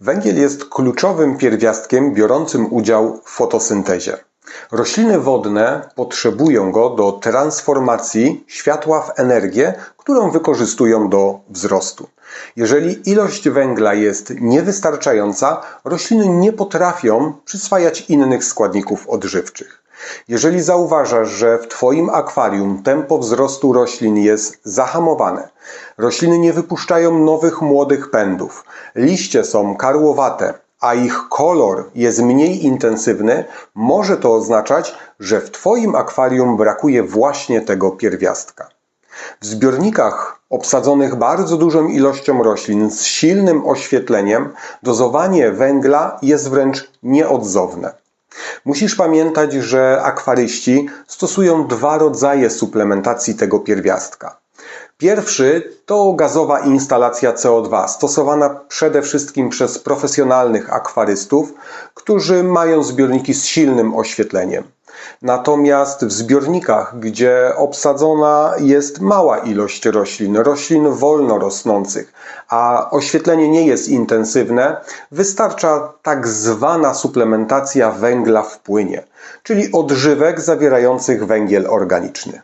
Węgiel jest kluczowym pierwiastkiem biorącym udział w fotosyntezie. Rośliny wodne potrzebują go do transformacji światła w energię, którą wykorzystują do wzrostu. Jeżeli ilość węgla jest niewystarczająca, rośliny nie potrafią przyswajać innych składników odżywczych. Jeżeli zauważasz, że w Twoim akwarium tempo wzrostu roślin jest zahamowane, rośliny nie wypuszczają nowych młodych pędów, liście są karłowate, a ich kolor jest mniej intensywny, może to oznaczać, że w Twoim akwarium brakuje właśnie tego pierwiastka. W zbiornikach obsadzonych bardzo dużą ilością roślin z silnym oświetleniem dozowanie węgla jest wręcz nieodzowne. Musisz pamiętać, że akwaryści stosują dwa rodzaje suplementacji tego pierwiastka. Pierwszy to gazowa instalacja CO2, stosowana przede wszystkim przez profesjonalnych akwarystów, którzy mają zbiorniki z silnym oświetleniem. Natomiast w zbiornikach, gdzie obsadzona jest mała ilość roślin, roślin wolno rosnących, a oświetlenie nie jest intensywne, wystarcza tak zwana suplementacja węgla w płynie, czyli odżywek zawierających węgiel organiczny.